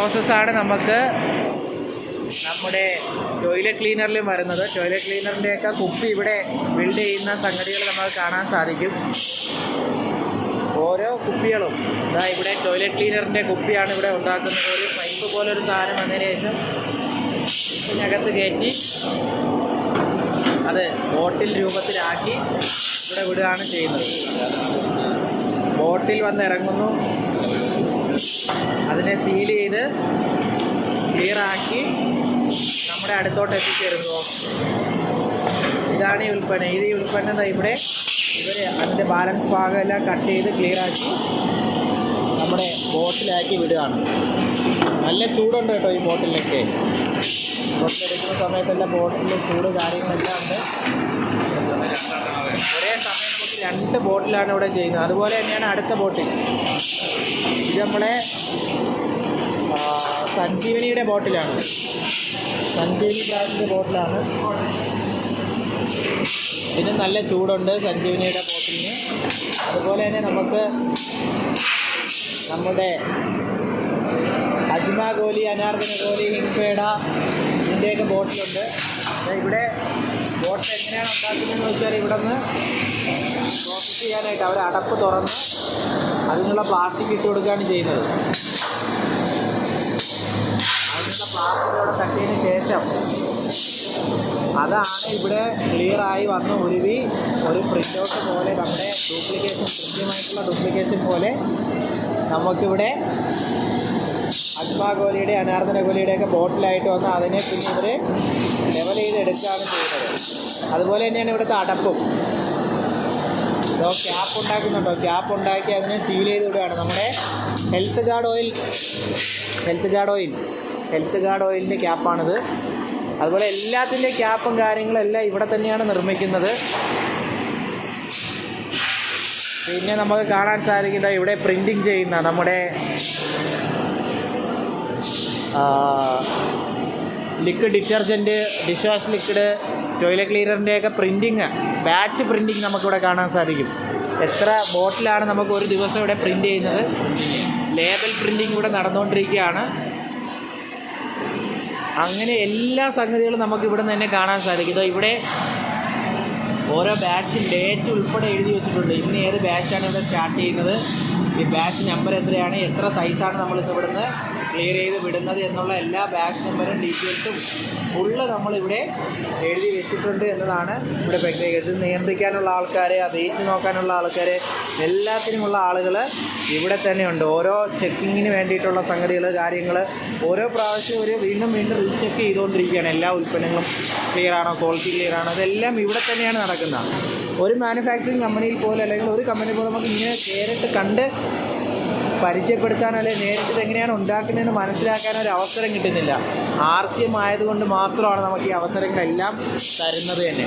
പ്രോസസ്സാണ് നമുക്ക് നമ്മുടെ ടോയ്ലറ്റ് ക്ലീനറിലും വരുന്നത്. ടോയ്ലറ്റ് ക്ലീനറിന്റെയൊക്കെ കുപ്പി ഇവിടെ ബിൽഡ് ചെയ്യുന്ന സംഗതികൾ നമുക്ക് കാണാൻ സാധിക്കും. ഓരോ കുപ്പികളും ഇതാ ഇവിടെ ടോയ്ലറ്റ് ക്ലീനറിന്റെ കുപ്പിയാണ് ഇവിടെ ഉണ്ടാക്കുന്നത്. ഒരു പൈപ്പ് പോലെ ഒരു സാധനം വന്നതിന് ശേഷം ഇതിനകത്ത് കയറ്റി അത് ബോട്ടിൽ രൂപത്തിലാക്കി ഇവിടെ വിടുകയാണ് ചെയ്യുന്നത്. ബോട്ടിൽ വന്ന് ഇറങ്ങുന്നു. അതിനെ സീൽ ചെയ്ത് ക്ലിയറാക്കി നമ്മുടെ അടുത്തോട്ട് എത്തിച്ചേരുന്നു. ഇതാണ് ഈ ഉൽപ്പന്നം. ഇത് ഈ ഉൽപ്പന്നം ഇവിടെ ഇവർ അതിന്റെ ബാലൻസ് ഭാഗമെല്ലാം കട്ട് ചെയ്ത് ക്ലിയറാക്കി നമ്മുടെ ബോട്ടിലാക്കി വിടുകയാണ്. നല്ല ചൂടുണ്ട് കേട്ടോ ഈ ബോട്ടിലൊക്കെ. ബോട്ടിലെടുക്കുന്ന സമയത്തെല്ലാം ബോട്ടിൽ ചൂട് കാര്യങ്ങളെല്ലാം ഉണ്ട്. ഒരേ സമയം നമുക്ക് രണ്ട് ബോട്ടിലാണ് ഇവിടെ ചെയ്യുന്നത്. അതുപോലെ തന്നെയാണ് അടുത്ത ബോട്ടിൽ. ഇത് നമ്മളെ സഞ്ജീവനിയുടെ ബോട്ടിലാണ്. സഞ്ജീവനി ബ്രാൻഡിന്റെ ബോട്ടിലാണ്. ഇതിന് നല്ല ചൂടുണ്ട് സഞ്ജീവനിയുടെ ബോട്ടിലിന്. അതുപോലെ തന്നെ നമുക്ക് നമ്മുടെ അജ്മ ഗോലി അനാർദന ഗോലി ഹിംപേട ഇതിന്റെയൊക്കെ ബോട്ടിലുണ്ട്. ഇവിടെ ബോട്ടിൽ എങ്ങനെയാണ് ഉണ്ടാക്കുന്നതെന്ന് വെച്ചാൽ ഇവിടെ നിന്ന് പ്രോസസ്സ് ചെയ്യാനായിട്ട് അവർ അടപ്പ് തുറന്ന് അതിനുള്ള പ്ലാസ്റ്റിക് ഇട്ട് കൊടുക്കുകയാണ് ചെയ്യുന്നത്. അതിനുള്ള പ്ലാസ്റ്റിക് അവിടെ തട്ടിയതിന് ശേഷം അതാണ് ഇവിടെ ക്ലിയറായി വന്ന് ഉരുവി ഒരു പ്രിന്റ് ഔട്ട് പോലെ നമ്മുടെ ഡ്യൂപ്ലിക്കേഷൻ കൃത്യമായിട്ടുള്ള ഡ്യൂപ്ലിക്കേഷൻ പോലെ നമുക്കിവിടെ അജ്മ ഗോലിയുടെ അനാർദന ഗോലിയുടെ ഒക്കെ ബോട്ടിലായിട്ട് വന്ന് അതിനെ പിന്നെ ഇവർ ലെവൽ ചെയ്ത് എടുക്കുകയാണ് ചെയ്യുന്നത്. അതുപോലെ തന്നെയാണ് ഇവിടുത്തെ അടപ്പും. ഇതോ ക്യാപ്പ് ഉണ്ടാക്കുന്നുണ്ടോ? ക്യാപ്പ് ഉണ്ടാക്കി അതിനെ സീൽ ചെയ്ത് വിടുകയാണ്. നമ്മുടെ Health Guard oil Health Guard oil Health Guard ഓയിലിന്റെ ക്യാപ്പാണിത് അതുപോലെ എല്ലാത്തിന്റെ ക്യാപ്പും കാര്യങ്ങളും എല്ലാം ഇവിടെ തന്നെയാണ് നിർമ്മിക്കുന്നത്. പിന്നെ നമുക്ക് കാണാൻ സാധിക്കുന്ന ഇവിടെ പ്രിന്റിങ് ചെയ്യുന്ന നമ്മുടെ liquid detergent dish wash liquid toilet ക്ലീനറിന്റെയൊക്കെ printing batch printing നമുക്കിവിടെ കാണാൻ സാധിക്കും. എത്ര ബോട്ടിലാണ് നമുക്ക് ഒരു ദിവസം ഇവിടെ പ്രിന്റ് ചെയ്യുന്നത്? ലേബൽ പ്രിന്റിങ് ഇവിടെ നടന്നുകൊണ്ടിരിക്കുകയാണ്. അങ്ങനെ എല്ലാ സംഗതികളും നമുക്ക് ഇവിടെ നിന്ന് തന്നെ കാണാൻ സാധിക്കും. ഇതോ ഇവിടെ ഓരോ ബാച്ചിൽ ഡേറ്റ് ഉൾപ്പെടെ എഴുതി വെച്ചിട്ടുണ്ട്. ഇന്ന് ഏത് ബാച്ചാണ് ഇവിടെ സ്റ്റാർട്ട് ചെയ്യുന്നത്? ഈ ബാച്ച് നമ്പർ എത്രയാണ്? എത്ര സൈസാണ് നമ്മളിന്ന് ഇവിടുന്ന് ക്ലിയർ ചെയ്ത് വിടുന്നത് എന്നുള്ള എല്ലാ ബാക്ക് നമ്പറും ഡീറ്റെയിൽസും ഫുള്ള് നമ്മളിവിടെ എഴുതി വെച്ചിട്ടുണ്ട് എന്നതാണ് ഇവിടെ പ്രത്യേകിച്ച് നിയന്ത്രിക്കാനുള്ള ആൾക്കാരെ ഏറ്റ് നോക്കാനുള്ള ആൾക്കാരെ എല്ലാത്തിനുമുള്ള ആളുകൾ ഇവിടെ തന്നെയുണ്ട്. ഓരോ ചെക്കിങ്ങിന് വേണ്ടിയിട്ടുള്ള സംഗതികൾ കാര്യങ്ങൾ ഓരോ പ്രാവശ്യം ഒരു വീണ്ടും വീണ്ടും റീചെക്ക് ചെയ്തുകൊണ്ടിരിക്കുകയാണ്. എല്ലാ ഉൽപ്പന്നങ്ങളും ക്ലിയർ ആണോ ക്വാളിറ്റി ക്ലിയർ ആണോ അതെല്ലാം ഇവിടെ തന്നെയാണ് നടക്കുന്നത്. ഒരു മാനുഫാക്ചറിങ് കമ്പനിയിൽ പോലും അല്ലെങ്കിൽ ഒരു കമ്പനി പോലും നമുക്ക് ഇങ്ങനെ നേരിട്ട് കണ്ട് പരിചയപ്പെടുത്താനോ അല്ലെങ്കിൽ നേരിട്ട് എങ്ങനെയാണ് ഉണ്ടാക്കുന്നതെന്ന് മനസ്സിലാക്കാനോ ഒരു അവസരം കിട്ടുന്നില്ല. ആർ സി എം ആയതുകൊണ്ട് മാത്രമാണ് നമുക്ക് ഈ അവസരങ്ങളെല്ലാം തരുന്നത് തന്നെ.